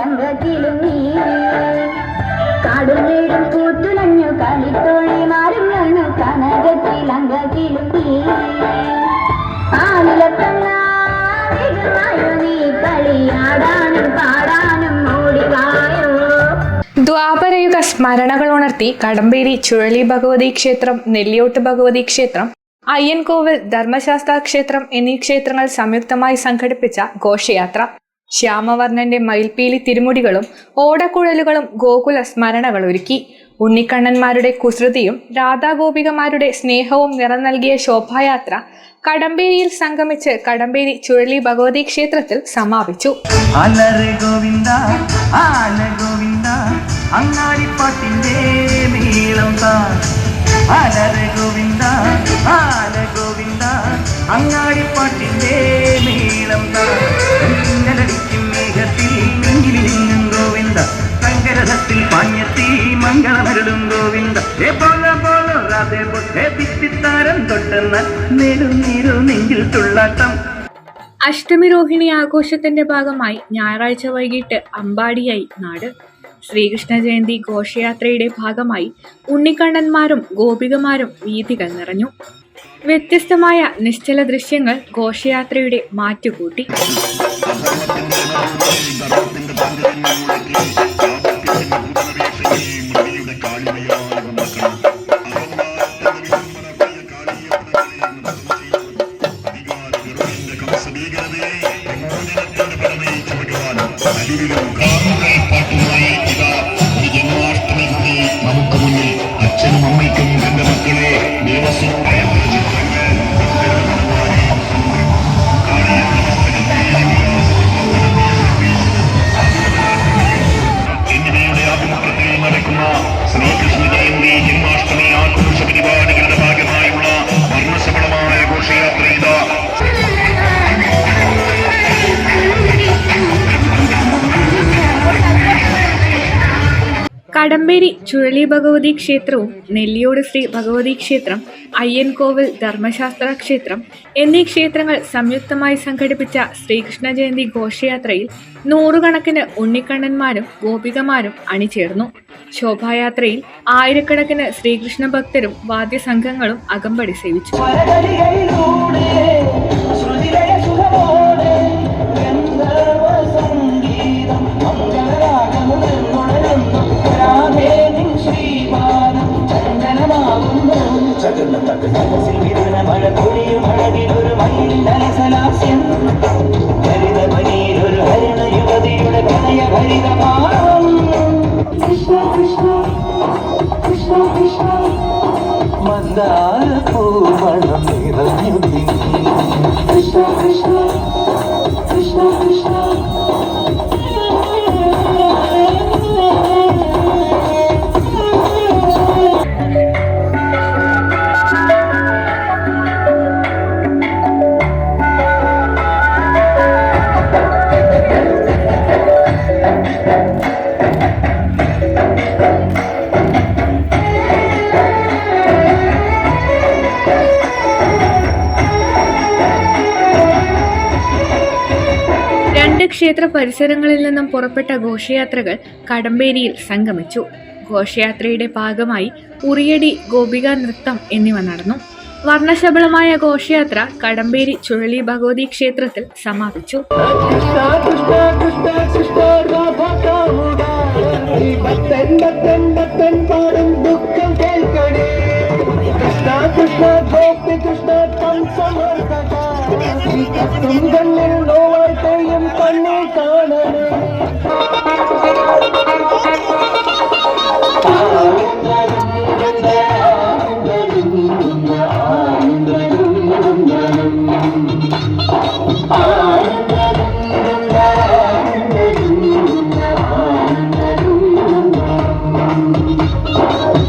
ലങ്കത്തിലും നീ. വീടും കൂത്തുലഞ്ഞു കളിത്തോഴിമാരും വീണു കനകത്തിലങ്കത്തിലും നീ. ആലിലത്തങ്ങായോ നീ കളിയാടാനും പാടാനും ഓടിവായോ? ദ്വാപരയുഗ സ്മരണകൾ ഉണർത്തി കടമ്പേരി ചുഴലി ഭഗവതി ക്ഷേത്രം നെല്ലിയോട്ട് ഭഗവതി ക്ഷേത്രം അയ്യൻകോവിൽ ധർമ്മശാസ്ത്ര ക്ഷേത്രം എന്നീ ക്ഷേത്രങ്ങൾ സംയുക്തമായി സംഘടിപ്പിച്ച ഘോഷയാത്ര. ശ്യാമവർണന്റെ മയിൽപീലി തിരുമുടികളും ഓടക്കുഴലുകളും ഗോകുല സ്മരണകൾ ഒരുക്കി. ഉണ്ണിക്കണ്ണന്മാരുടെ കുസൃതിയും രാധാഗോപികമാരുടെ സ്നേഹവും നിറം നൽകിയ ശോഭായാത്ര കടമ്പേരിയിൽ സംഗമിച്ച് കടമ്പേരി ചുഴലി ഭഗവതി ക്ഷേത്രത്തിൽ സമാപിച്ചു. അലറെ പാഞ്ഞെത്തി മംഗളമരുളും ഗോവിന്ദ. ഏ പോല പോലോ രാധേ പൊട്ടേ തിത്തിത്താരം തൊട്ടെന്ന നേരും നീരു നെഞ്ചിൽ തുള്ളാട്ടം. അഷ്ടമി രോഹിണി ആഘോഷത്തിന്റെ ഭാഗമായി ഞായറാഴ്ച വൈകിട്ട് അമ്പാടിയായി നാട്. ശ്രീകൃഷ്ണ ജയന്തി ഘോഷയാത്രയുടെ ഭാഗമായി ഉണ്ണിക്കണ്ണന്മാരും ഗോപികമാരും വീഥികൾ നിറഞ്ഞു. വ്യത്യസ്തമായ നിശ്ചല ദൃശ്യങ്ങൾ ഘോഷയാത്രയുടെ മാറ്റുകൂട്ടി. திருவிழா കടമ്പേരി ചുഴലി ഭഗവതി ക്ഷേത്രവും നെല്ലിയോട് ശ്രീ ഭഗവതി ക്ഷേത്രം അയ്യൻകോവിൽ ധർമ്മശാസ്ത്ര ക്ഷേത്രം എന്നീ ക്ഷേത്രങ്ങൾ സംയുക്തമായി സംഘടിപ്പിച്ച ശ്രീകൃഷ്ണ ജയന്തി ഘോഷയാത്രയിൽ നൂറുകണക്കിന് ഉണ്ണിക്കണ്ണന്മാരും ഗോപികമാരും അണിചേർന്നു. ശോഭായാത്രയിൽ ആയിരക്കണക്കിന് ശ്രീകൃഷ്ണ ഭക്തരും വാദ്യസംഘങ്ങളും അകമ്പടി സേവിച്ചു. കൃഷ്ണ കൃഷ്ണ കൃഷ്ണ കൃഷ്ണ. മന്ദാര രണ്ട് ക്ഷേത്ര പരിസരങ്ങളിൽ നിന്നും പുറപ്പെട്ട ഘോഷയാത്രകൾ കടമ്പേരിയിൽ സംഗമിച്ചു. ഘോഷയാത്രയുടെ ഭാഗമായി ഉറിയടി ഗോപിക നൃത്തം എന്നിവ നടന്നു. വർണശബളമായ ഘോഷയാത്ര കടമ്പേരി ചുഴലി ഭഗവതി ക്ഷേത്രത്തിൽ സമാപിച്ചു. കൃഷ്ണ കൃഷ്ണ കൃഷ്ണ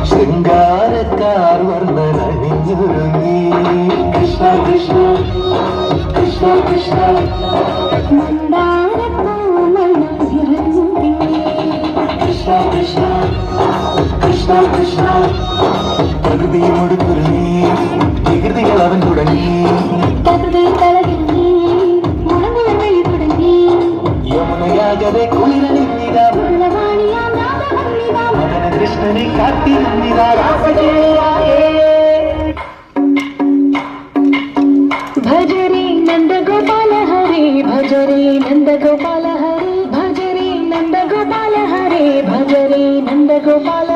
ശൃംഗാരക്കാർ വർണനണിഞ്ഞൊരുങ്ങി കൃഷ്ണ കൃഷ്ണ കൃഷ്ണ കൃഷ്ണ. গোপাল